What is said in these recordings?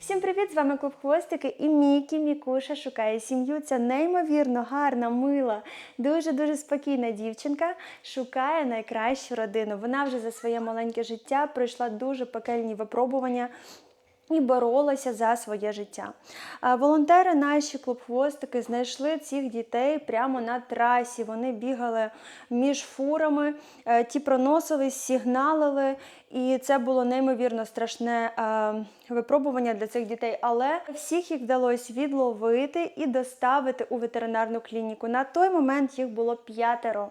Всім привіт! З вами Клуб Хвостики і Мікі Мікуша шукає сім'ю. Ця неймовірно гарна, мила, дуже-дуже спокійна дівчинка. Шукає найкращу родину. Вона вже за своє маленьке життя пройшла дуже пекельні випробування. І боролася за своє життя. Волонтери наші клуб-хвостики знайшли цих дітей прямо на трасі. Вони бігали між фурами, е, ті проносились, сигналили, і це було неймовірно страшне е, випробування для цих дітей. Але всіх їх вдалося відловити і доставити у ветеринарну клініку. На той момент їх було п'ятеро.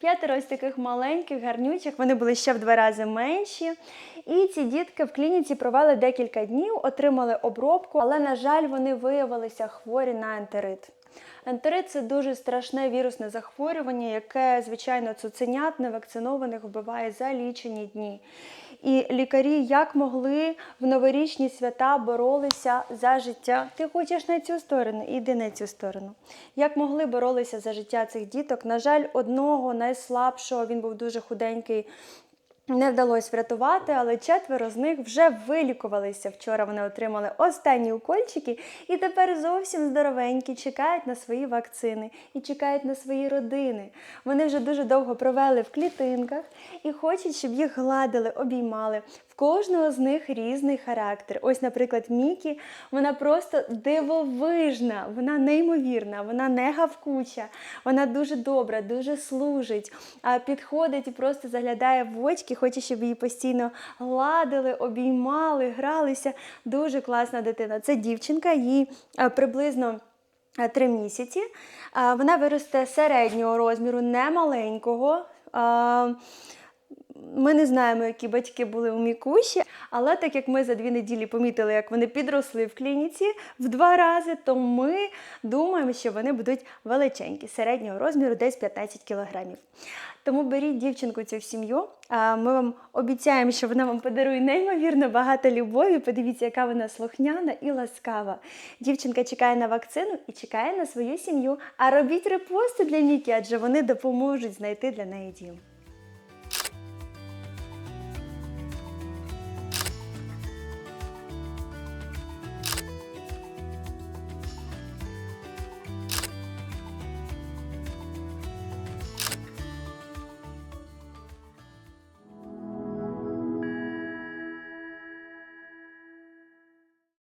П'ятеро ось таких маленьких, гарнючих. Вони були ще в два рази менші. І ці дітки в клініці провели декілька днів, отримали обробку, але, на жаль, вони виявилися хворі на ентерит. Ентерит це дуже страшне вірусне захворювання, яке, звичайно, цуценят невакцинованих вбиває за лічені дні. І лікарі як могли в новорічні свята боролися за життя. Ти хочеш на цю сторону, іди на цю сторону. Як могли боролися за життя цих діток? На жаль, одного найслабшого, він був дуже худенький. Не вдалося врятувати, але четверо з них вже вилікувалися. Вчора вони отримали останні укольчики і тепер зовсім здоровенькі, чекають на свої вакцини і чекають на свої родини. Вони вже дуже довго провели в клітинках і хочуть, щоб їх гладили, обіймали. В кожного з них різний характер. Ось, наприклад, Мікі, вона просто дивовижна, вона неймовірна, вона не гавкуча, вона дуже добра, дуже служить, підходить і просто заглядає в очки, хоче, щоб її постійно гладили, обіймали, гралися. Дуже класна дитина. Це дівчинка, їй приблизно. Три місяці. Вона виросте середнього розміру, не маленького. Ми не знаємо, які батьки були у Мікуші, але так як ми за дві неділі помітили, як вони підросли в клініці в два рази, то ми думаємо, що вони будуть величенькі, середнього розміру десь 15 кілограмів. Тому беріть дівчинку цю в сім'ю. Ми вам обіцяємо, що вона вам подарує неймовірно багато любові. Подивіться, яка вона слухняна і ласкава. Дівчинка чекає на вакцину і чекає на свою сім'ю. А робіть репости для Мікі, адже вони допоможуть знайти для неї дім.